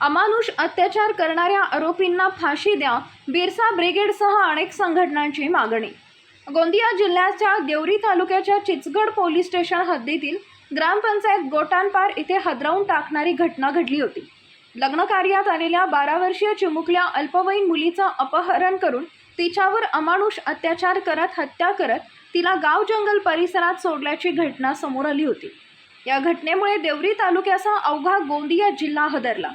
अमानुष अत्याचार करणाऱ्या आरोपींना फाशी द्या बिरसा ब्रिगेडसह अनेक संघटनांची मागणी. गोंदिया जिल्ह्याच्या देवरी तालुक्याच्या चिचगड पोलीस स्टेशन हद्दीतील ग्रामपंचायत गोटानपार इथे हदरावून टाकणारी घटना घडली होती. लग्न कार्यात आलेल्या बारा वर्षीय चिमुकल्या अल्पवयीन मुलीचं अपहरण करून तिच्यावर अमानुष अत्याचार करत हत्या करत तिला गाव जंगल परिसरात सोडल्याची घटना समोर आली होती. या घटनेमुळे देवरी तालुक्याचा अवघा गोंदिया जिल्हा हदरला.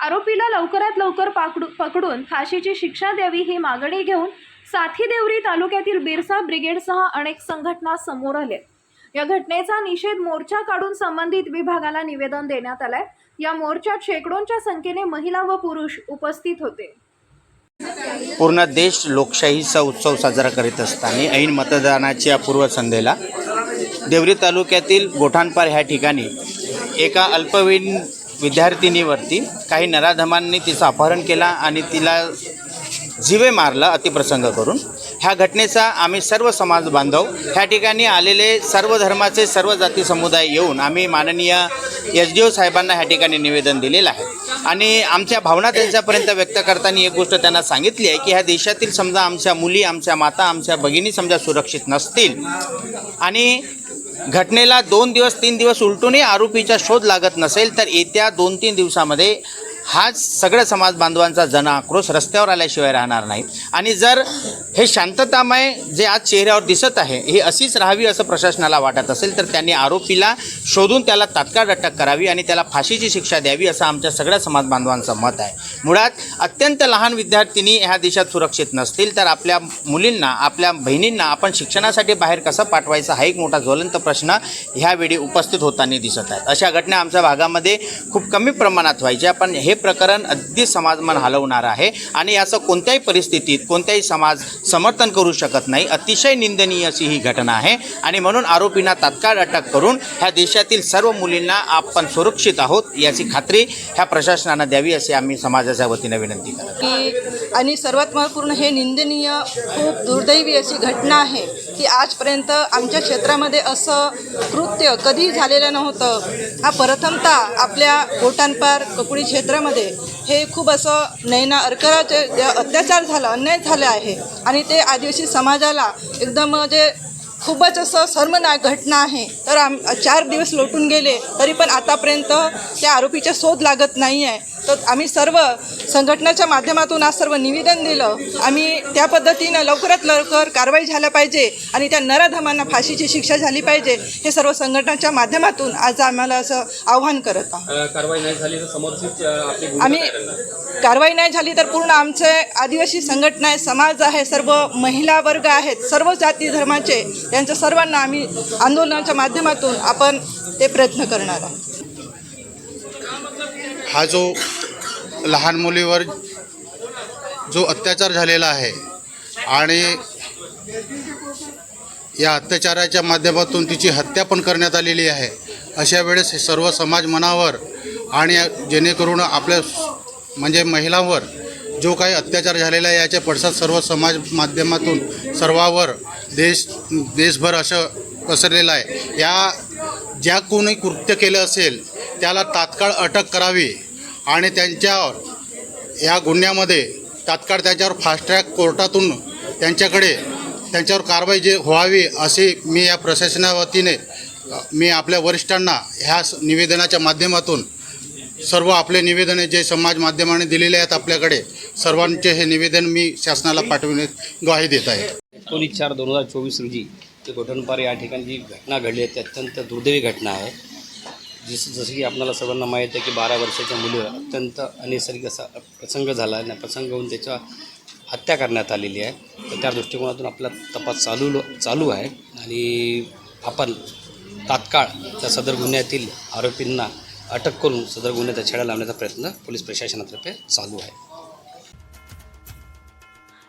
आरोपीला लवकरात लवकर पाकडू पकडून फाशीची शिक्षा द्यावी ही मागणी घेऊन साथी देवरी तालुक्यातील बिरसा ब्रिगेडसह अनेक संघटना समोर आल्या. या घटनेचा निषेध मोर्चा काढून संबंधित विभागाला निवेदन देण्यात आलंय. या मोर्चात शेकडोंच्या संख्येने महिला व पुरुष उपस्थित होते. पूर्ण देश लोकशाहीचा उत्सव साजरा करीत असताना ऐन मतदानाच्या पूर्वसंध्येला देवरी तालुक्यातील गोठाणपार ह्या ठिकाणी एका अल्पवयीन विद्यार्थिनीवरती काही नराधमांनी तिचं अपहरण केला आणि तिला जीवे मारला अतिप्रसंग करून. ह्या घटनेचा आम्ही सर्व समाज बांधव ह्या ठिकाणी आलेले सर्व धर्माचे सर्व जाती समुदाय येऊन आम्ही माननीय एस डी ओ साहेबांना ह्या ठिकाणी निवेदन दिलेलं आहे. आणि आमच्या भावना त्यांच्यापर्यंत व्यक्त करताना एक गोष्ट त्यांना सांगितली आहे की ह्या देशातील समजा आमच्या मुली आमच्या माता आमच्या भगिनी समजा सुरक्षित नसतील आणि घटनेला दोन दिवस तीन दिवस उलटूनही आरोपीचा शोध लागत नसेल तर येत्या दोन तीन दिवसामध्ये हा सगळ्या समाज बांधवांचा जन आक्रोश रस्त्यावर आल्याशिवाय राहणार नाही. आणि जर हे शांततामय जे आज चेहऱ्यावर दिसत आहे हे अशीच राहावी असं प्रशासनाला वाटत असेल तर त्यांनी आरोपीला शोधून त्याला तात्काळ अटक करावी आणि त्याला फाशीची शिक्षा द्यावी असं आमच्या सगळ्या समाज बांधवांचं मत आहे. मुळात अत्यंत लहान विद्यार्थिनी ह्या देशात सुरक्षित नसतील तर आपल्या मुलींना आपल्या बहिणींना आपण शिक्षणासाठी बाहेर कसं पाठवायचा हा एक मोठा ज्वलंत प्रश्न ह्यावेळी उपस्थित होताना दिसत आहेत. अशा घटना आमच्या भागामध्ये खूप कमी प्रमाणात व्हायच्या पण हे प्रकरण अगदी समाजमन हलवणारं आहे. आणि याचं कोणत्याही परिस्थितीत कोणत्याही समाज समर्थन करू शकत नाही. अतिशय निंदनीय अशी ही घटना आहे. आणि म्हणून आरोपींना तात्काळ अटक करून ह्या देशातील सर्व मुलींना आपण सुरक्षित आहोत याची खात्री ह्या प्रशासनानं द्यावी असे आम्ही समाजाच्या वतीनं विनंती करतो. आणि सर्वात महत्त्वपूर्ण हे निंदनीय खूप दुर्दैवी अशी घटना आहे की आजपर्यंत आमच्या क्षेत्रामध्ये असं कृत्य कधी झालेलं नव्हतं. हा प्रथमता आपल्या गोटांपार कपुडी क्षेत्रामध्ये हे खूप असं नैना अर्कराचे अत्याचार झाला अन्याय झाला आहे. आणि ते आदिवासी समाजाला एकदम म्हणजे खूपच असं सर्मनाक घटना आहे. तर आम चार दिवस लोटून गेले तरी पण आतापर्यंत त्या आरोपीचा शोध लागत नाही आहे तर आम्ही सर्व संघटनाच्या माध्यमातून आज सर्व निवेदन दिलं. आम्ही त्या पद्धतीनं लवकरात लवकर कारवाई झाल्या पाहिजे आणि त्या नराधमांना फाशीची शिक्षा झाली पाहिजे हे सर्व संघटनाच्या माध्यमातून आज आम्हाला असं आव्हान करत आहोत. आम्ही? कारवाई नाही झाली तर पूर्ण आमचे आदिवासी संघटना आहे समाज आहे सर्व महिला वर्ग आहेत सर्व जाती धर्माचे यांच्या सर्वांना आम्ही आंदोलनाच्या माध्यमातून आपण ते प्रयत्न करणार आहोत. हा जो लहान मुलीवर जो अत्याचार झालेला आहे आणि या अत्याचाराच्या माध्यमातून तिची हत्या पण करण्यात आलेली आहे अशा वेळेस हे सर्व समाज मनावर आणि जेणेकरून आपल्या म्हणजे महिलांवर जो काही अत्याचार झालेला आहे याचे पडसाद सर्व समाज माध्यमातून सर्वावर देश देशभर असं पसरलेलं आहे. या ज्या कोणी कृत्य केलं असेल त्याला तात्काळ अटक करावी आणि त्यांच्यावर या गुन्ह्यामध्ये तात्काळ त्यांच्यावर फास्ट ट्रॅक कोर्टातून त्यांच्याकडे त्यांच्यावर कारवाई जे व्हावी असे मी या प्रशासनावतीने मी आपल्या वरिष्ठांना ह्या स- निवेदनाच्या माध्यमातून सर्व आपले निवेदने जे समाज माध्यमाने दिलेले आहेत आपल्याकडे सर्वांचे हे निवेदन मी शासनाला पाठविण्यात ग्वाही देत आहे. एकोणीस चार दोन हजार चोवीस रोजी ते गोठणपार या ठिकाणी जी घटना घडली आहे ती अत्यंत दुर्दैवी घटना आहे. जसं जसं की आपल्याला सर्वांना माहीत आहे की बारा वर्षाच्या मुलीवर अत्यंत अनैसर्गिक असा प्रसंग झाला आणि प्रसंग होऊन त्याच्या हत्या करण्यात आलेली आहे. तर त्या दृष्टिकोनातून आपला तपास चालू चालू आहे आणि आपण तात्काळ त्या सदर गुन्ह्यातील आरोपींना अटक करून सदर गुन्ह्याचा छेडा लावण्याचा प्रयत्न पोलीस प्रशासनातर्फे चालू आहे.